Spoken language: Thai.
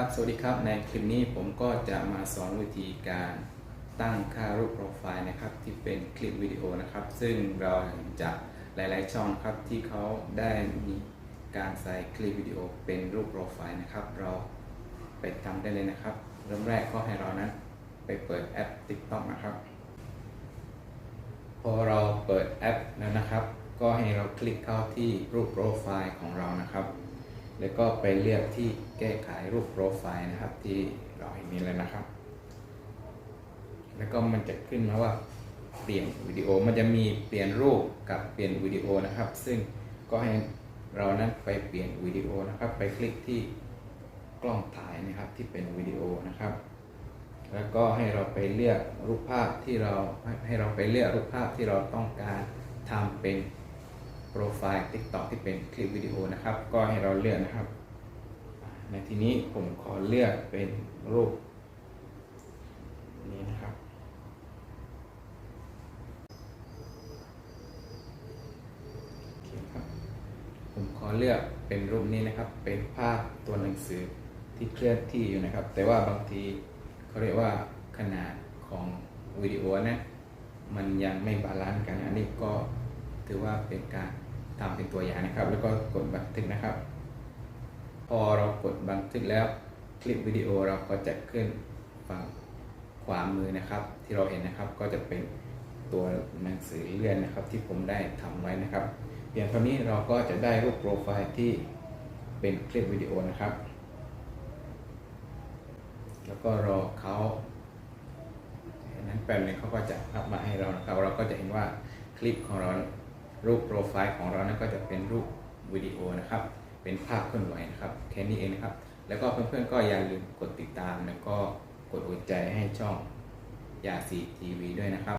ครับ สวัสดีครับ ในคลิปนี้ผมก็จะมาสอนวิธีการตั้งค่ารูปโปรไฟล์นะครับ ที่เป็นคลิปวิดีโอนะครับ ซึ่งเราเห็นจากหลาย ๆ ช่องครับที่เขาได้มีการใส่คลิปวิดีโอเป็นรูปโปรไฟล์นะครับ เราไปทำได้เลยนะครับ เริ่มแรกก็ให้เรานั้นไปเปิดแอป TikTok นะครับ พอเราเปิดแอปแล้วนะครับ ก็ให้เราคลิกเข้าที่รูปโปรไฟล์ของเรานะครับ แล้วก็ไปเลือกที่แก้ไขรูปโปรไฟล์นะครับ ที่เราเห็นนี้เลยนะครับ แล้วก็มันจะขึ้นมาว่าเปลี่ยนวิดีโอมันจะมีเปลี่ยนรูปกับเปลี่ยนวิดีโอนะครับ ซึ่งก็ให้เรานั้นไปเปลี่ยนวิดีโอนะครับ ไปคลิกที่กล้องถ่ายนะครับที่เป็นวิดีโอนะครับ แล้วก็ให้เราไปเลือกรูปภาพที่เราให้เราไปเลือกรูปภาพที่เราต้องการทำเป็น รไฟล์ TikTok ที่เป็นคลิปวิดีโอนะครับ ก็ให้เราเลือกนะครับ ในที่นี้ผมขอเลือกเป็นรูปนี้นะครับโอเคครับ ผมขอเลือกเป็นรูปนี้นะครับ เป็นภาพตัวหนังสือที่เคลื่อนที่อยู่นะครับ แต่ว่าบางทีเขาเรียกว่าขนาดของวิดีโอนะ มันยังไม่บาลานซ์กัน อันนี้ก็ถือว่าเป็นการ ทำเป็นตัวอย่างนะครับ แล้วก็กดบันทึกนะครับ พอเรากดบันทึกแล้วคลิปวิดีโอเราก็จะขึ้นฝั่งขวามือนะครับ ที่เราเห็นนะครับก็จะเป็นตัวหนังสือเลื่อนนะครับ ที่ผมได้ทำไว้นะครับ เพียงเท่านี้เราก็จะได้รูปโปรไฟล์ที่เป็นคลิปวิดีโอนะครับ แล้วก็รอเขานั้นแป๊บนึงเขาก็จะอัพมาให้เรานะครับ เราก็จะเห็นว่าคลิปของเรา รูปโปรไฟล์ของเรานั้นก็จะเป็นรูปวิดีโอนะครับ เป็นภาพเคลื่อนไหวนะครับแค่นี้เองนะครับ แล้วก็เพื่อนๆก็อย่าลืมกดติดตามแล้วก็กดหัวใจให้ช่องยาสีทีวีด้วยนะครับ